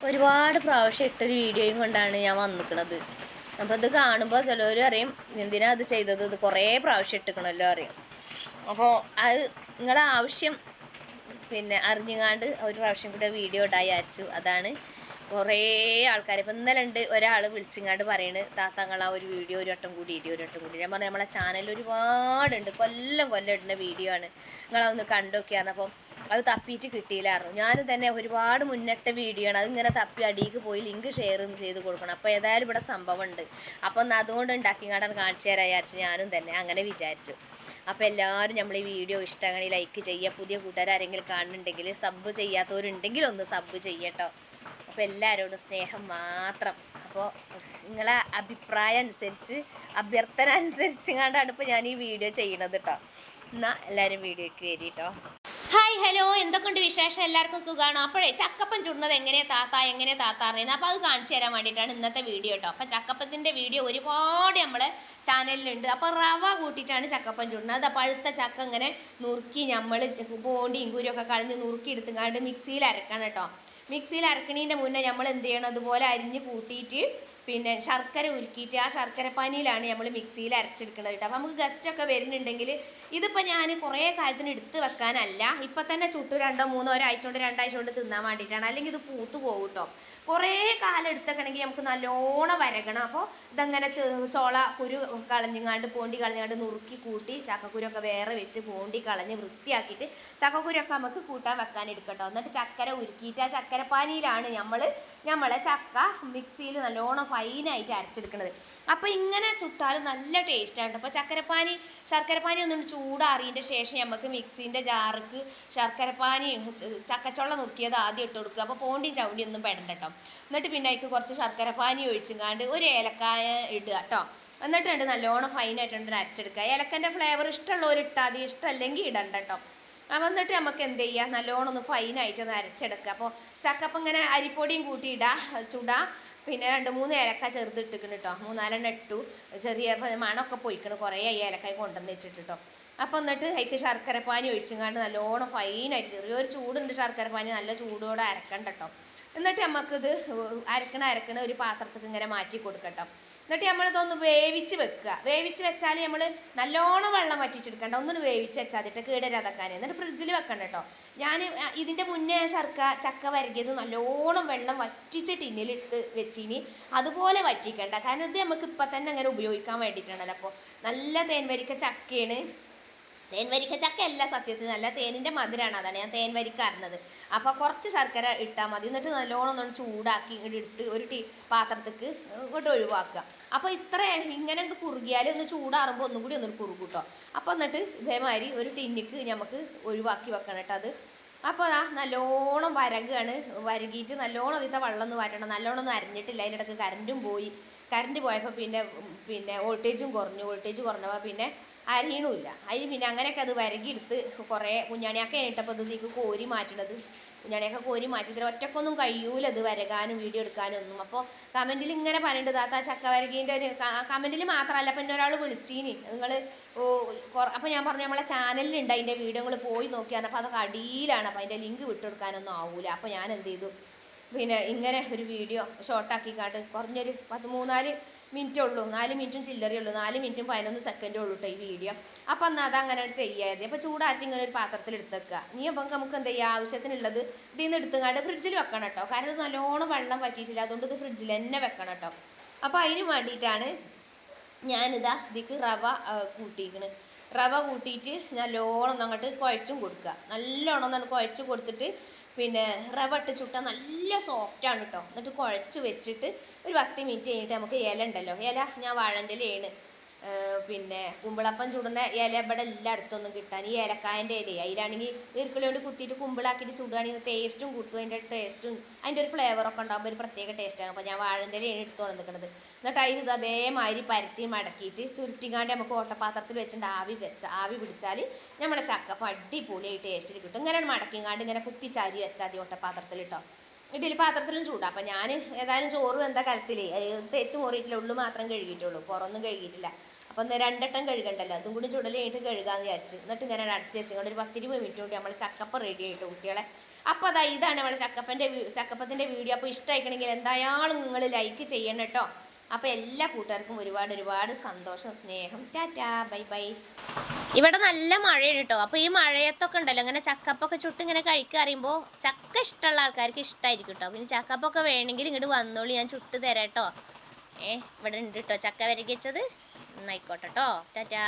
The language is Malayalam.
ഒരുപാട് പ്രാവശ്യം ഇട്ടൊരു വീഡിയോയും കൊണ്ടാണ് ഞാൻ വന്നിക്കണത്. അപ്പോൾ ഇത് കാണുമ്പോൾ ചിലവർ അറിയും എന്തിനാ അത് ചെയ്തത്? ഇത് കുറേ പ്രാവശ്യം ഇട്ടിക്കണമല്ലോ അറിയും അപ്പോൾ അത് നിങ്ങളുടെ ആവശ്യം പിന്നെ അറിഞ്ഞുങ്ങാണ്ട് ഒരു പ്രാവശ്യം കൂടെ വീഡിയോ ഇടായി അയച്ചു അതാണ് കുറേ ആൾക്കാർ ഇപ്പം ഇന്നലെ ഉണ്ട് ഒരാൾ വിളിച്ചിങ്ങാണ്ട് പറയണ് താത്താങ്ങൾ ആ ഒരു വീഡിയോ ഒരു വട്ടം കൂടി ഇടി ഒരു വട്ടം കൂടി ഞാൻ പറഞ്ഞു നമ്മളെ ചാനലിൽ ഒരുപാടുണ്ട് കൊല്ലം കൊല്ലം ഇടുന്ന വീഡിയോ ആണ്. നിങ്ങളതൊന്ന് കണ്ടൊക്കെയാണ് അപ്പം അത് തപ്പിയിട്ട് കിട്ടിയില്ലായിരുന്നു ഞാൻ തന്നെ ഒരുപാട് മുന്നിട്ട വീഡിയോ ആണ്. അതിങ്ങനെ തപ്പി അടിയിലേക്ക് പോയി ലിങ്ക് ഷെയർ ചെയ്ത് കൊടുക്കണം. അപ്പോൾ ഏതായാലും ഇവിടെ സംഭവം ഉണ്ട് അപ്പോൾ ഒന്ന് അതുകൊണ്ട് ഉണ്ടാക്കിങ്ങാണ്ടാണ് കാണിച്ചു തരാൻ വിചാരിച്ചു ഞാനും തന്നെ അങ്ങനെ വിചാരിച്ചു. അപ്പോൾ എല്ലാവരും നമ്മൾ ഈ വീഡിയോ ഇഷ്ടമാണെങ്കിൽ ലൈക്ക് ചെയ്യുക. പുതിയ കൂട്ടുകാർ ആരെങ്കിലും കാണുന്നുണ്ടെങ്കിൽ സബ് ചെയ്യാത്തവരുണ്ടെങ്കിൽ ഒന്ന് സബ് ചെയ്യട്ടോ. അപ്പോൾ എല്ലാവരോടും സ്നേഹം മാത്രം. അപ്പോൾ നിങ്ങളെ അഭിപ്രായം അനുസരിച്ച് അഭ്യർത്ഥന അനുസരിച്ച് കണ്ടാണ് ഇപ്പോൾ ഞാൻ ഈ വീഡിയോ ചെയ്യണത് കേട്ടോ എന്നാൽ എല്ലാവരും വീഡിയോയ്ക്ക് വരി ഹായ് ഹലോ എന്തൊക്കെയുണ്ട് വിശേഷം? എല്ലാവർക്കും സുഖമാണോ അപ്പോഴേ ചക്കപ്പൻ ചുടുന്നത് എങ്ങനെ താത്ത? എങ്ങനെ താത്ത അറിയുന്നത്? അപ്പോൾ അത് കാണിച്ചു തരാൻ വേണ്ടിയിട്ടാണ് ഇന്നത്തെ വീഡിയോ കേട്ടോ അപ്പോൾ ചക്കപ്പത്തിന്റെ വീഡിയോ ഒരുപാട് നമ്മൾ ചാനലിലുണ്ട്. അപ്പോൾ റവ കൂട്ടിയിട്ടാണ് ചക്കപ്പൻ ചുടുന്നത്. അത് പഴുത്ത ചക്ക ഇങ്ങനെ നുറുക്കി നമ്മൾ ബോണ്ടിയും കുരുമൊക്കെ കളഞ്ഞ് നുറുക്കി എടുത്തുങ്ങാണ്ട് മിക്സിയിൽ അരക്കണം കേട്ടോ മിക്സിയിൽ അരക്കണീന്റെ മുന്നേ നമ്മൾ എന്ത് ചെയ്യണം? അതുപോലെ അരിഞ്ഞ് കൂട്ടിയിട്ട് പിന്നെ ശർക്കര ഉരുക്കിയിട്ട് ആ ശർക്കര പാനിയിലാണ് നമ്മൾ മിക്സിയിൽ അരച്ചെടുക്കുന്നത് കേട്ടോ. അപ്പോൾ നമുക്ക് ഗസ്റ്റൊക്കെ വരുന്നുണ്ടെങ്കിൽ ഇതിപ്പോൾ ഞാൻ കുറേ കാലത്തിന് എടുത്ത് വെക്കാനല്ല. ഇപ്പം തന്നെ ചുട്ടു രണ്ടോ മൂന്നോ ഒരാഴ്ച കൊണ്ട് രണ്ടാഴ്ച കൊണ്ട് തിന്നാൻ വേണ്ടിയിട്ടാണ്. അല്ലെങ്കിൽ ഇത് പൂത്തു പോകും കേട്ടോ. കുറേ കാലം എടുത്തേക്കണമെങ്കിൽ നമുക്ക് നല്ലോണം വരകണം. അപ്പോൾ ഇതങ്ങനെ ചോള കുരു കളഞ്ഞങ്ങാണ്ട് പോണ്ടി കളഞ്ഞാണ്ട് നുറുക്കി കൂട്ടി ചക്കക്കുരൊക്കെ വേറെ വെച്ച് പോണ്ടി കളഞ്ഞ് വൃത്തിയാക്കിയിട്ട് ചക്കക്കുരൊക്കെ നമുക്ക് കൂട്ടാൻ വെക്കാൻ എടുക്കട്ടോ. എന്നിട്ട് ചക്കര ഉരുക്കിയിട്ട് ആ ചക്കരപ്പാനിയിലാണ് നമ്മൾ നമ്മളെ ചക്ക മിക്സിയിൽ നല്ലോണം ഫൈനായിട്ട് അരച്ചെടുക്കുന്നത് അപ്പോൾ ഇങ്ങനെ ചുട്ടാൽ നല്ല ടേസ്റ്റാണ് അപ്പോൾ ചക്കരപ്പാനി ശർക്കരപ്പാനി ഒന്നും ചൂടാറിയതിന്റെ ശേഷം നമുക്ക് മിക്സീന്റെ ജാർക്ക് ശർക്കരപ്പാനി ചക്കച്ചുള്ള നുറുക്കിയത് ആദ്യം ഇട്ട് കൊടുക്കുക. അപ്പോൾ പോണ്ടിയും ചവിണ്ടിയും ഒന്നും പെടണ്ട കേട്ടോ. എന്നിട്ട് പിന്നെ അതിക്ക് കുറച്ച് ശർക്കര ശർക്കരപ്പാനി ഒഴിച്ചുങ്ങാണ്ട് ഒരു ഏലക്കായ ഇടുക കേട്ടോ എന്നിട്ട് ഉണ്ട് നല്ലോണം ഫൈനായിട്ടുണ്ട് അരച്ചെടുക്കുക. ഏലക്കന്റെ ഫ്ലേവർ ഇഷ്ടമുള്ളവർ ഇട്ടാൽ മതി ഇഷ്ടമല്ലെങ്കിൽ ഇടണ്ട കേട്ടോ അപ്പം എന്നിട്ട് നമുക്ക് എന്ത് ചെയ്യുക നല്ലോണം ഒന്ന് ഫൈനായിട്ട് ഒന്ന് അരച്ചെടുക്കുക. അപ്പോൾ ചക്കപ്പം ഇങ്ങനെ അരിപ്പൊടിയും കൂട്ടി ഇടുക ചുടാ. പിന്നെ രണ്ട് മൂന്ന് ഏലക്ക ചെറുതിട്ടിക്കണം കേട്ടോ മൂന്നാലെണ്ണം ഇട്ടു. ചെറിയ മണമൊക്കെ പൊയ്ക്കണം. കുറേ ഈ ഏലക്കായ കൊണ്ടുവന്ന് വെച്ചിട്ട് കേട്ടോ അപ്പോൾ എന്നിട്ട് അതിക്ക് ശർക്കരപ്പാനി ഒഴിച്ചുങ്ങാണ്ട് നല്ലോണം ഫൈനായിട്ട് ചെറിയൊരു ചൂടുണ്ട് ശർക്കരപ്പാനി. നല്ല ചൂടോടെ അരക്കണ്ട കേട്ടോ എന്നിട്ട് നമുക്കിത് അരക്കണ അരക്കണ ഒരു പാത്രത്തിൽ ഇങ്ങനെ മാറ്റി കൊടുക്കട്ടോ. എന്നിട്ട് നമ്മളിതൊന്ന് വേവിച്ച് വെക്കുക. വേവിച്ച് വെച്ചാൽ നമ്മൾ നല്ലോണം വെള്ളം വറ്റിച്ചെടുക്കണ്ട. ഒന്നും വേവിച്ച് വെച്ചാൽ അതിട്ട് കീടരാതക്കാൻ എന്നിട്ട് ഫ്രിഡ്ജിൽ വെക്കണ്ട കേട്ടോ ഞാൻ ഇതിന്റെ മുന്നേ ശർക്ക ചക്ക വരകിയത് നല്ലോണം വെള്ളം വറ്റിച്ച് ടിന്നിലിട്ട് വെച്ചിനി. അതുപോലെ വറ്റിക്കണ്ട. കാരണം ഇത് നമുക്ക് ഇപ്പം തന്നെ അങ്ങനെ ഉപയോഗിക്കാൻ വേണ്ടിയിട്ടാണല്ലോ അപ്പോൾ നല്ല തേൻവരിക്ക ചക്കയാണ്. തേൻ വരിക്ക ചക്ക അല്ല സത്യത്തിൽ നല്ല തേനിന്റെ മധുരമാണ് അതാണ് ഞാൻ തേൻ വരിക്ക അറിഞ്ഞത് അപ്പോൾ കുറച്ച് ശർക്കര ഇട്ടാൽ മതി. എന്നിട്ട് നല്ലോണം ഒന്ന് ചൂടാക്കി ഇങ്ങോട്ട് എടുത്ത് ഒരു ടീ പാത്രത്തേക്ക് ഇങ്ങോട്ട് ഒഴിവാക്കുക. അപ്പോൾ ഇത്ര ഇങ്ങനെ കുറുകിയാൽ ഒന്ന് ചൂടാറുമ്പോൾ ഒന്നും കൂടി ഒന്നും കുറുകും കേട്ടോ അപ്പോൾ എന്നിട്ട് ഇതേമാതിരി ഒരു ടിന്നിക്ക് നമുക്ക് ഒഴിവാക്കി വെക്കണം കേട്ടോ അത്. അപ്പോൾ അതാ നല്ലോണം വരകുകയാണ് വരകിയിട്ട് നല്ലോണം ഇതിത്തെ വെള്ളം ഒന്ന് വരണം. നല്ലോണം ഒന്നും അരിഞ്ഞിട്ടില്ല. അതിന്റെ ഇടയ്ക്ക് കറണ്ടും പോയി. കറണ്ട് പോയപ്പോൾ പിന്നെ പിന്നെ വോൾട്ടേജും കുറഞ്ഞു വോൾട്ടേജ് കുറഞ്ഞപ്പോൾ പിന്നെ അരിയണമില്ല. അരി പിന്നെ അങ്ങനെയൊക്കെ അത് വരകിയെടുത്ത് കുറേ കുഞ്ഞാണിയൊക്കെ കഴിഞ്ഞിട്ടപ്പോൾ ഇത് ഇതിക്ക് കോരി മാറ്റണത്. കുഞ്ഞാണിയൊക്കെ കോരി മാറ്റി ഇതിൽ ഒറ്റക്കൊന്നും കഴിയൂല ഇത് വരകാനും വീഡിയോ എടുക്കാനും ഒന്നും. അപ്പോൾ കമന്റിൽ ഇങ്ങനെ പറഞ്ഞിട്ട് താത്ത ചക്ക വരകീന്റെ ഒരു കമന്റിൽ മാത്രമല്ല പിന്നെ ഒരാൾ വിളിച്ചീനി. നിങ്ങൾ അപ്പോൾ ഞാൻ പറഞ്ഞു നമ്മളെ ചാനലിലുണ്ട് അതിന്റെ വീഡിയോ നിങ്ങൾ പോയി നോക്കിയാണ് അപ്പോൾ അതൊക്കെ അടിയിലാണ് അപ്പോൾ അതിന്റെ ലിങ്ക് വിട്ടെടുക്കാനൊന്നും ആവൂല. അപ്പോൾ ഞാൻ എന്ത് ചെയ്തു? പിന്നെ ഇങ്ങനെ ഒരു വീഡിയോ ഷോർട്ടാക്കി കാട്ട് കുറഞ്ഞൊരു പത്ത് മൂന്നാൽ മിനിറ്റേ ഉള്ളൂ. നാല് മിനിറ്റും ചില്ലറേ ഉള്ളൂ. നാല് മിനിറ്റും പതിനൊന്ന് സെക്കൻഡേ ഉള്ളൂ കേട്ടോ ഈ വീഡിയോ. അപ്പം എന്നാൽ അതങ്ങനെ ചെയ്യാതെ അപ്പോൾ ചൂടാറ്റി ഇങ്ങനെ ഒരു പാത്രത്തിൽ എടുത്തേക്കുക ഇനി അപ്പം നമുക്ക് എന്താ ചെയ്യുക ആവശ്യത്തിനുള്ളത് ഇതിൽ നിന്ന് എടുത്തുങ്ങാണ്ട് ഫ്രിഡ്ജിൽ വെക്കണം കേട്ടോ കാരണം ഇത് നല്ലോണം വെള്ളം പറ്റിയിട്ടില്ല അതുകൊണ്ട് ഇത് ഫ്രിഡ്ജിൽ തന്നെ വെക്കണം കേട്ടോ അപ്പോൾ അതിന് വേണ്ടിയിട്ടാണ് ഞാനിതാ ഇതിക്ക് റവ ആ, കൂട്ടിയിരിക്കണ്. റവ കൂട്ടിയിട്ട് നല്ലോണം അങ്ങോട്ട് കുഴച്ചും കൊടുക്കുക. നല്ലോണം ഒന്ന് കുഴച്ച് കൊടുത്തിട്ട് പിന്നെ റവ ഇട്ട് ചുട്ടാൽ നല്ല സോഫ്റ്റാണ് കേട്ടോ എന്നിട്ട് കുഴച്ച് വെച്ചിട്ട് ഒരു പത്ത് മിനിറ്റ് കഴിഞ്ഞിട്ട് നമുക്ക് ഇല ഉണ്ടല്ലോ. ഇല ഞാൻ വാഴന്റെ ഇലയാണ് പിന്നെ കുമ്പിളപ്പം ചുടുന്ന ഇല ഇവിടെ എല്ലായിടത്തൊന്നും കിട്ടാൻ. ഈ ഏലക്കായന്റെ ഇല അതിലാണെങ്കിൽ ഈർക്കിലോണ്ട് കുത്തിയിട്ട് കുമ്പിളാക്കിയിട്ട് ചുടുകയാണെങ്കിൽ ടേസ്റ്റും കൂട്ടും. അതിന്റെ ടേസ്റ്റും അതിന്റെ ഒരു ഫ്ലേവറൊക്കെ ഉണ്ടാകുമ്പോൾ ഒരു പ്രത്യേക ടേസ്റ്റാണ് അപ്പോൾ ഞാൻ വാഴന്റെ ഇലയാണ് എടുത്തു നിൽക്കുന്നത് എന്നിട്ട് അതിന് ഇത് അതേമാതിരി പരത്തി മടക്കിയിട്ട് ചുരുട്ടിങ്ങാണ്ട് നമുക്ക് ഓട്ടപാത്രത്തിൽ വെച്ചിട്ട് ആവി വെച്ച ആവി പിടിച്ചാൽ നമ്മുടെ ചക്കപ്പം അടിപൊളിയായി ടേസ്റ്റിൽ കിട്ടും. ഇങ്ങനെ മടക്കിങ്ങാണ്ട് ഇങ്ങനെ കുത്തിച്ചാരി വെച്ചാൽ മതി ഓട്ടപാത്രത്തിൽ കേട്ടോ ഇഡലി പാത്രത്തിലും ചൂടാം. അപ്പം ഞാൻ ഏതായാലും ചോറ് എന്താ കലത്തിൽ തേച്ച് മോറിയിട്ടില്ല. ഉള്ളു മാത്രം കഴുകിയിട്ടുള്ളൂ. പുറമൊന്നും കഴുകിയിട്ടില്ല. അപ്പം ഒന്ന് രണ്ടെട്ടം കഴുകണ്ടല്ലോ. അതും കൂടി ചുടലായിട്ട് കഴുകാമെന്ന് വിചാരിച്ചു. എന്നിട്ട് ഇങ്ങനെ അടച്ച് വെച്ചുകൊണ്ട് ഒരു പത്തിരുപത് മിനിറ്റ് കൂടി നമ്മൾ ചക്കപ്പ റെഡി ആയിട്ട് കുട്ടികളെ? അപ്പോൾ അതാ ഇതാണ് നമ്മൾ ചക്കപ്പന്റെ ചക്കപ്പത്തിന്റെ വീഡിയോ. അപ്പോൾ ഇഷ്ടമായിക്കണമെങ്കിൽ എന്തായാലും നിങ്ങൾ ലൈക്ക് ചെയ്യണം കേട്ടോ. അപ്പോൾ എല്ലാ കൂട്ടുകാർക്കും ഒരുപാട് ഒരുപാട് സന്തോഷം സ്നേഹം. Tata bye bye. ഇവിടെ നല്ല മഴയാണ് കേട്ടോ അപ്പോൾ ഈ മഴയത്തൊക്കെ ഉണ്ടല്ലോ ഇങ്ങനെ ചക്കപ്പൊക്കെ ചുട്ട് ഇങ്ങനെ കഴിക്കുക അറിയുമ്പോൾ ചക്ക ഇഷ്ടമുള്ള ആൾക്കാർക്ക് ഇഷ്ടമായിരിക്കും കേട്ടോ പിന്നെ ചക്കപ്പൊക്കെ വേണമെങ്കിൽ ഇങ്ങോട്ട് വന്നോളൂ ഞാൻ ചുട്ട് തരാം കേട്ടോ ഏ ഇവിടെ ഉണ്ട് കേട്ടോ ചക്ക വരകിച്ചത് എന്നായിക്കോട്ടെ കേട്ടോ ടാറ്റാ.